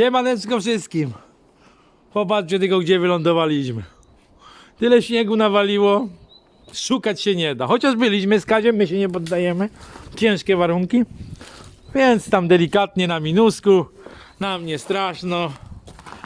Siemaneczko wszystkim. Popatrzcie tylko, gdzie wylądowaliśmy. Tyle śniegu nawaliło. Szukać się nie da. Chociaż byliśmy z Kadziem, my się nie poddajemy. Ciężkie warunki. Więc tam delikatnie na minusku. Nam nie straszno.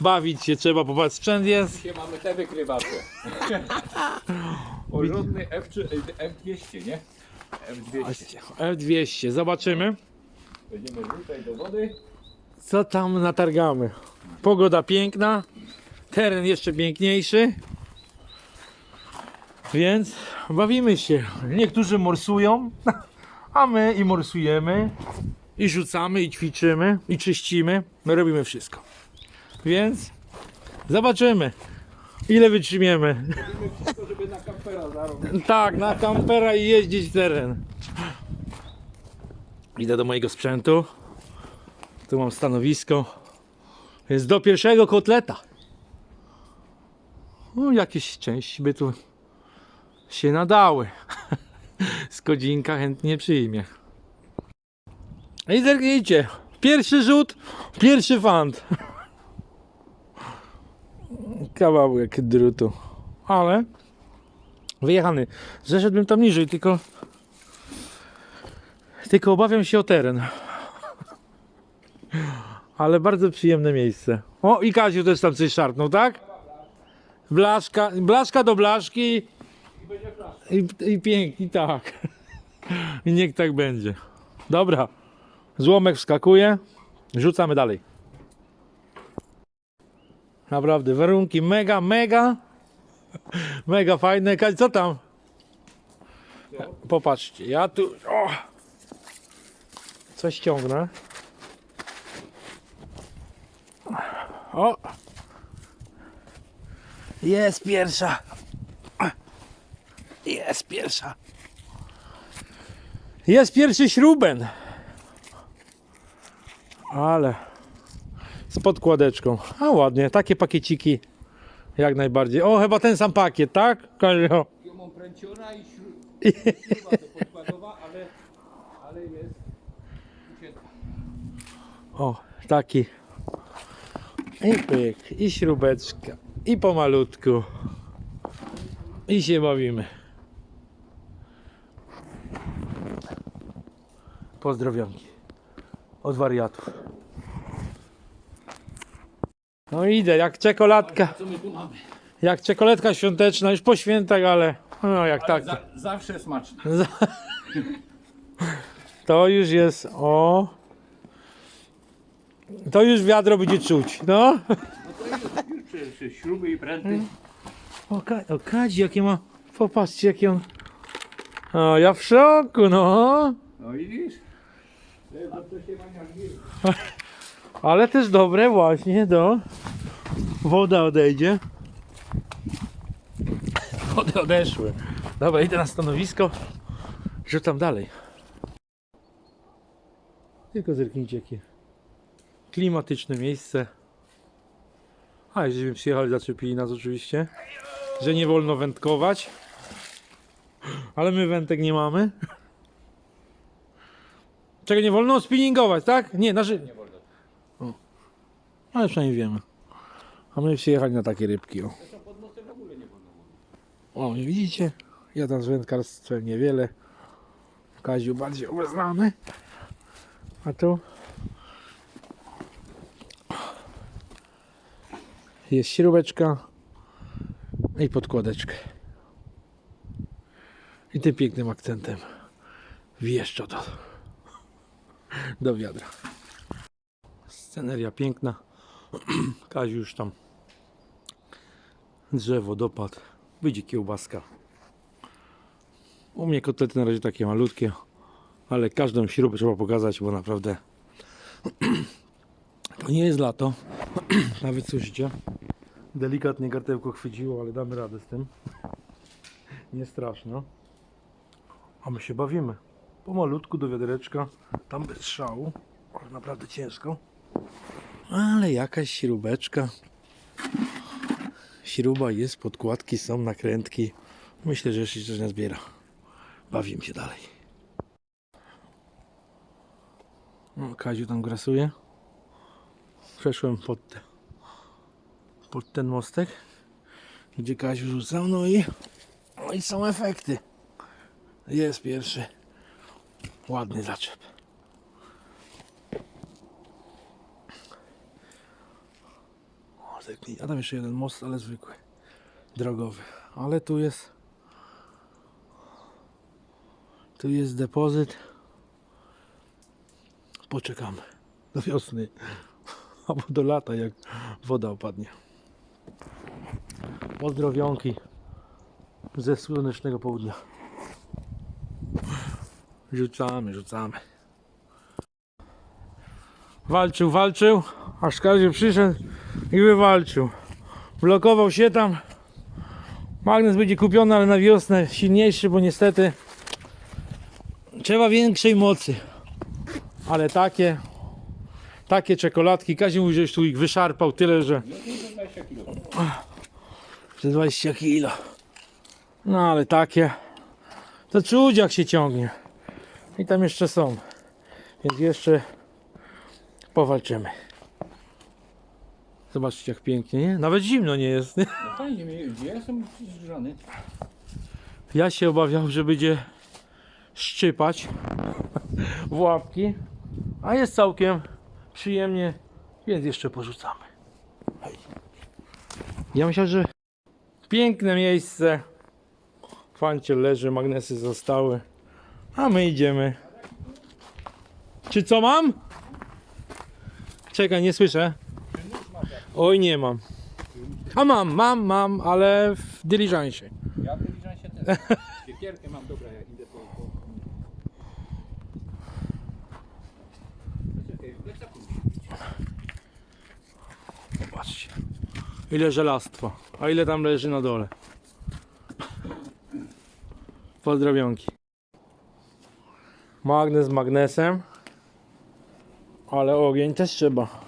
Bawić się trzeba, popatrz, sprzęt jest. Dzisiaj mamy te wykrywacze. Porządny F3, F200, nie? F200. F200, zobaczymy. Będziemy rzucać do wody. Co tam natargamy? Pogoda piękna, teren jeszcze piękniejszy. Więc bawimy się. Niektórzy morsują, a my i morsujemy, i rzucamy, i ćwiczymy, i czyścimy. My robimy wszystko. Więc zobaczymy, ile wytrzymiemy. Tak, na kampera i jeździć w teren. Idę do mojego sprzętu. Tu mam stanowisko. Jest do pierwszego kotleta. No, jakieś części by tu się nadały. Skodzinka chętnie przyjmie. I zerknijcie. Pierwszy rzut, pierwszy fant. Kawałek drutu. Ale wyjechany. Zeszedłbym tam niżej, tylko tylko obawiam się o teren. Ale bardzo przyjemne miejsce. O, i Kaziu też tam coś szarpnął, tak? Blaszka, blaszka do blaszki. I, i pięknie, tak. I niech tak będzie. Dobra. Złomek wskakuje. Rzucamy dalej. Naprawdę, warunki mega, mega. Mega fajne. Kaziu, co tam? Popatrzcie, ja tu. O! Coś ciągnę. O! Jest pierwsza. Jest pierwsza. Jest pierwszy śruben. Ale z podkładeczką. A ładnie, takie pakieciki. Jak najbardziej. O, chyba ten sam pakiet, tak? Kazio? Ja mam pręciona i śru- śruba to podkładowa, ale, ale jest ucięta. O, taki. I pyk, i śrubeczka, i pomalutku. I się bawimy. Pozdrowionki. Od wariatów. No idę, jak czekoladka. Co my tu mamy? Jak czekoladka świąteczna, już po świętach, ale no jak tak. Za, zawsze smaczne. To już jest, o. To już wiadro będzie czuć, no. No to już, już przecież śruby i pręty. O, Ka- o Kadzi, jakie ma. Popatrzcie, jakie on. O, ja w szoku, no. No widzisz? Ale też dobre, właśnie, do. Woda odejdzie. Wody odeszły. Dobra, idę na stanowisko. Rzucam dalej. Tylko zerknijcie, jakie klimatyczne miejsce. A, żeśmy przyjechali, zaczepili nas oczywiście, że nie wolno wędkować. Ale my wędek nie mamy. Czego nie wolno? Spinningować, tak? Nie, znaczy... Nie wolno. Ale przynajmniej wiemy. A my przyjechali na takie rybki. O, o widzicie? Ja tam z wędkarstwem niewiele. Kaziu bardziej obeznany. A tu jest śrubeczka i podkładeczkę. I tym pięknym akcentem wjeżdża do, do wiadra. Sceneria piękna. Kaziu już tam drzewo dopadł. Wyjdzie kiełbaska. U mnie kotlety na razie takie malutkie, ale każdą śrubę trzeba pokazać, bo naprawdę to nie jest lato. Nawet słyszycie. Delikatnie gardełko chwyciło, ale damy radę z tym. Nie straszno. A my się bawimy. Pomalutku do wiadereczka. Tam bez szału. Ale naprawdę ciężko. Ale jakaś śrubeczka. Śruba jest, podkładki są, nakrętki. Myślę, że jeszcze coś nazbiera. Bawimy się dalej. O, Kaziu tam grasuje. Przeszłem pod, te, pod ten mostek, gdzie Kaziu rzucał, no i, no i są efekty. Jest pierwszy ładny zaczep. A tam jeszcze jeden most, ale zwykły, drogowy. Ale tu jest, tu jest depozyt. Poczekamy do wiosny albo do lata, jak woda opadnie. Pozdrowionki ze słonecznego południa. Rzucamy, rzucamy. Walczył, walczył, aż Kaziu przyszedł i wywalczył. Blokował się tam. Magnes będzie kupiony, ale na wiosnę silniejszy, bo niestety trzeba większej mocy. Ale takie, takie czekoladki, Kaziu mówi, że już tu ich wyszarpał tyle, że To 20 kg. że 20 kilo. No ale takie, to czuć jak się ciągnie. I tam jeszcze są, więc jeszcze powalczymy. Zobaczcie jak pięknie, nie? Nawet zimno nie jest. Nie? No fajnie ja jestem zgrzany. Ja się obawiam, że będzie szczypać w łapki, a jest całkiem przyjemnie, więc jeszcze porzucamy. Hej. Ja myślę, że piękne miejsce. Fanciel leży, magnesy zostały, a my idziemy. Czy co mam? Czekaj, nie słyszę. Oj, nie mam. A mam, mam, mam, ale w dyliżansie. Ja wyliczam się też. Siekierkę mam, dobra, jak idę po... po... Czekaj, w plecaku musi być. Zobaczcie. Ile żelastwa. A ile tam leży na dole. Pozdrowionki. Magnes z magnesem. Ale ogień też trzeba.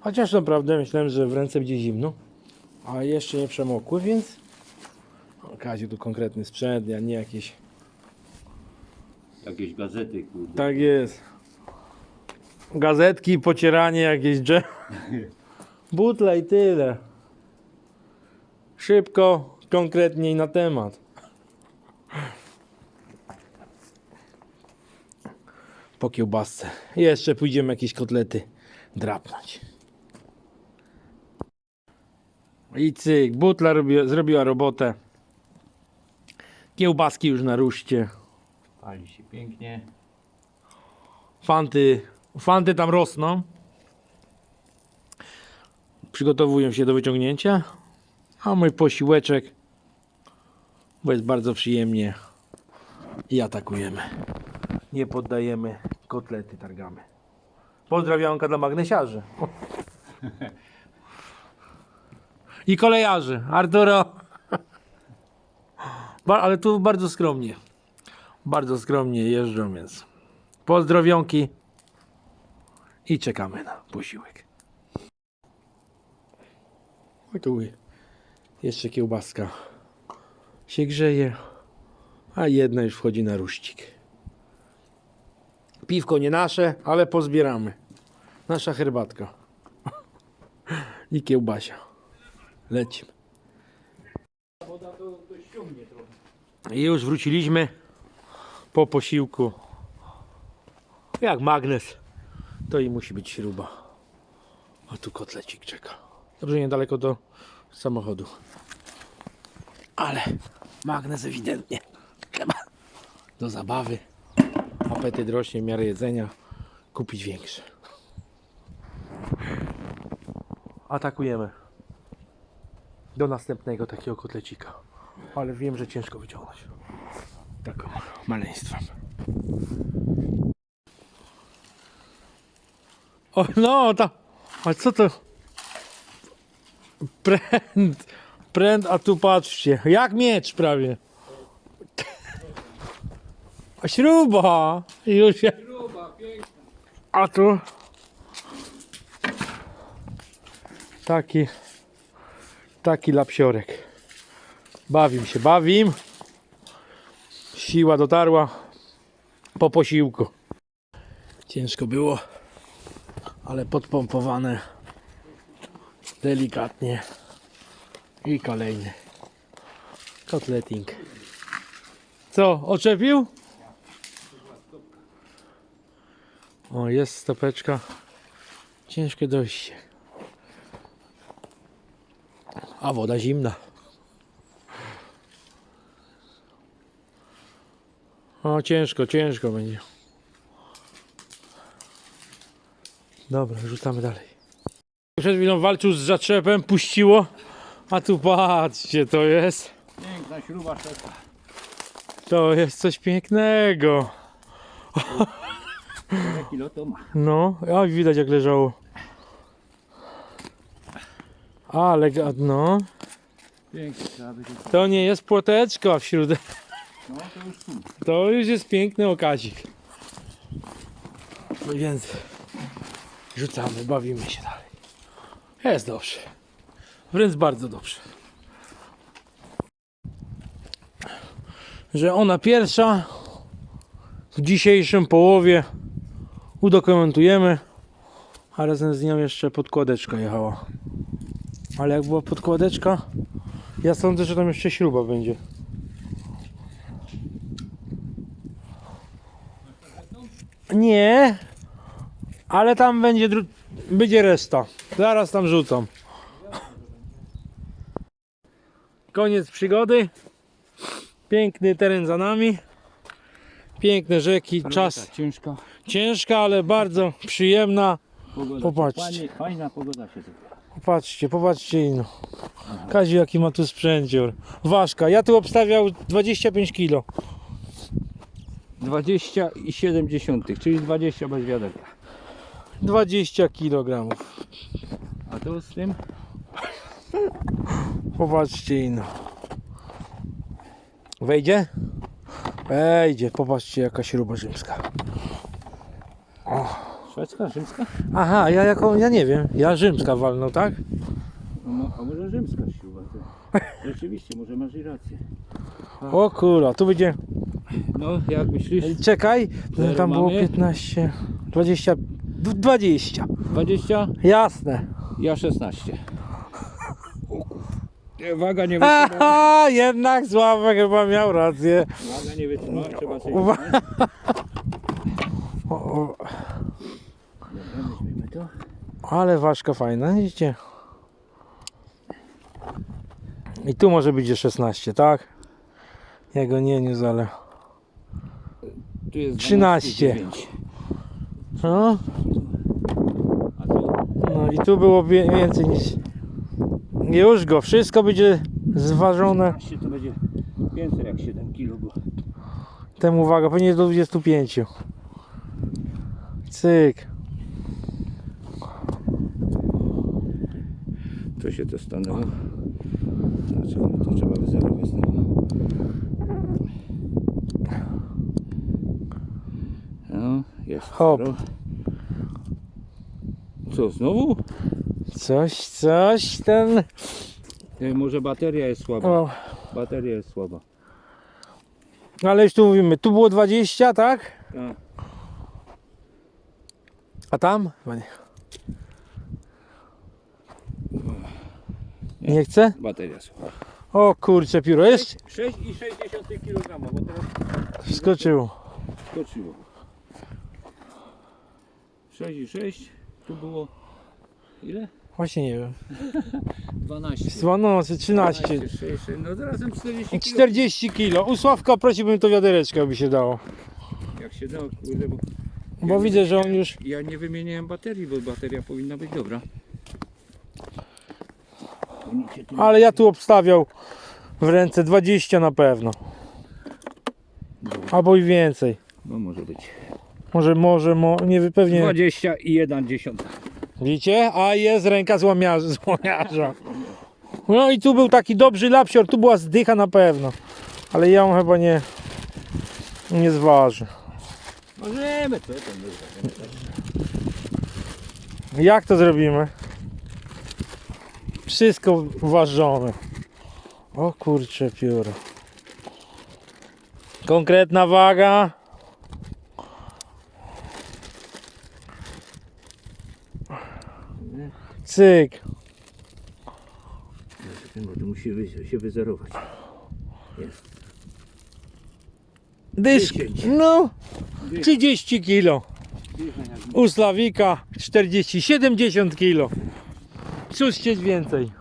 Chociaż naprawdę myślałem, że w ręce będzie zimno. A jeszcze nie przemokły, więc... Kaziu tu konkretny sprzęt, a nie jakieś... Jakieś gazety, kurde. Tak jest. Gazetki, pocieranie jakieś drzew. Butle i tyle. Szybko, konkretniej na temat. Po kiełbasce. Jeszcze pójdziemy jakieś kotlety drapnąć. I cyk, butla robi, zrobiła robotę. Kiełbaski już na ruszcie. Pali się pięknie. Fanty, fanty tam rosną. Przygotowują się do wyciągnięcia. A mój posiłeczek, bo jest bardzo przyjemnie i atakujemy. Nie poddajemy, kotlety targamy. Pozdrawianka dla magnesiarzy. I kolejarzy. Arturo. Ale tu bardzo skromnie. Bardzo skromnie jeżdżą, więc Pozdrowionki i czekamy na posiłek. O tu jeszcze kiełbaska się grzeje, a jedna już wchodzi na ruścik. Piwko nie nasze, ale pozbieramy. Nasza herbatka. I kiełbasia. Lecimy. I już wróciliśmy po posiłku. Jak magnes, to i musi być śruba. A tu kotlecik czeka. Dobrze niedaleko do samochodu. Ale magnes ewidentnie do zabawy. Apetyt rośnie w miarę jedzenia. Kupić większy. Atakujemy. Do następnego takiego kotlecika. Ale wiem, że ciężko wyciągnąć. Taką maleństwem. O, no, ta. A co to? Pręd. Pręd, a tu patrzcie. Jak miecz prawie. A śruba. Już się. Gruba, piękna. A tu. Taki. Taki lapsiorek. Bawim się, bawim. Siła dotarła po posiłku. Ciężko było, ale podpompowane delikatnie. I kolejny kotleting. Co, oczepił? O, jest stopeczka. Ciężkie dojście. A woda zimna. O, ciężko, ciężko będzie. Dobra, rzucamy dalej. Przed chwilą walczył z zaczepem, puściło. A tu patrzcie, to jest. Piękna śruba szefka. To jest coś pięknego. Kilo to ma? No, a widać jak leżało. Ale ga- no, Pięknie, trzeba będzie. to nie jest płoteczka wśród. No to już tu. To już jest piękny okazik. No więc rzucamy, bawimy się dalej. Jest dobrze. Wręcz bardzo dobrze. Że ona pierwsza w dzisiejszym połowie udokumentujemy, a razem z nią jeszcze podkładeczka jechała. Ale jak była podkładeczka, ja sądzę, że tam jeszcze śruba będzie. Nie, ale tam będzie, będzie resta. Zaraz tam rzucam. Koniec przygody. Piękny teren za nami. Piękne rzeki, czas Ciężka. ciężka, ale bardzo przyjemna. Pogoda. Popatrzcie. Fajnie, fajna pogoda się zrobiła. Popatrzcie, popatrzcie ino. Kaziu jaki ma tu sprzęcior. Ważka, ja tu obstawiał 25 kg. 20,7, czyli 20 bez wiaderka. 20 kg. A to z tym? Popatrzcie ino. Wejdzie? Wejdzie, popatrzcie jaka śruba rzymska. Szwedzka, rzymska? Aha, ja jako, ja nie wiem, ja rzymska walnął, tak? No, mo- a może rzymska śruba? To. Rzeczywiście, może masz i rację. O kurwa, tu będzie, No, jak myślisz? czekaj, Zero tam było mamy? 15, 20, d- 20, 20? jasne. Ja 16. Nie, Waga nie wytrzyma. Aha, jednak Sławek chyba miał rację. Waga nie wytrzyma, trzeba sobie Uwa- wziąć. O, o, Dobra, weźmiemy to. ale ważka fajna, widzicie? I tu może być 16, tak? Ja go nie niósł, ale... Tu jest 13. 12,9. No, A tu? no i tu było więcej niż... Już go, wszystko będzie zważone. 12 to będzie więcej jak 7 kg było. Temu uwaga, pewnie do 25. Cyk. To się to stanęło. Dlaczego to trzeba wyzerować znowu? No, jest. Hop. zero. Co, znowu? Coś, coś, ten... Nie, może bateria jest słaba. O, Bateria jest słaba. ale już tu mówimy, tu było 20, tak? A, A tam? Chyba nie. Nie chce? bateria słaba. O kurczę, pióro, jest? 6,6 kg, bo teraz Wskoczyło. skoczyło. 6,6 tu było ile? Właśnie nie wiem. 12. Dwa nocy, 13. 12, 6, no to razem 40 kg. 40 kilo. U Sławka prosiłbym to wiadereczko, by się dało. Jak się da, kurde, bo... Bo ja widzę, nie że on już... Ja nie wymieniałem baterii, bo bateria powinna być dobra. Ale ja tu obstawiał w ręce 20 na pewno. Albo i więcej. No może być. Może, może, mo, nie wiem, pewnie. 20 i 1 dziesiąta. Widzicie? A jest ręka złomiarza. No i tu był taki dobry lapsior, tu była zdycha na pewno. Ale ja ją chyba nie, nie zważy. Możemy, co tam? Jak to zrobimy? Wszystko ważone. O kurcze pióro. Konkretna waga. Cyk. Bo to musi wy, się wyzerować. Jest. Dysk. 10. No. 30 kilo. U Slawika 40, 70 kilo. Cóż chcieć więcej.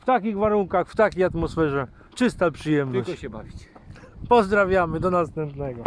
W takich warunkach, w takiej atmosferze. Czysta przyjemność. Tylko się bawić. Pozdrawiamy, do następnego.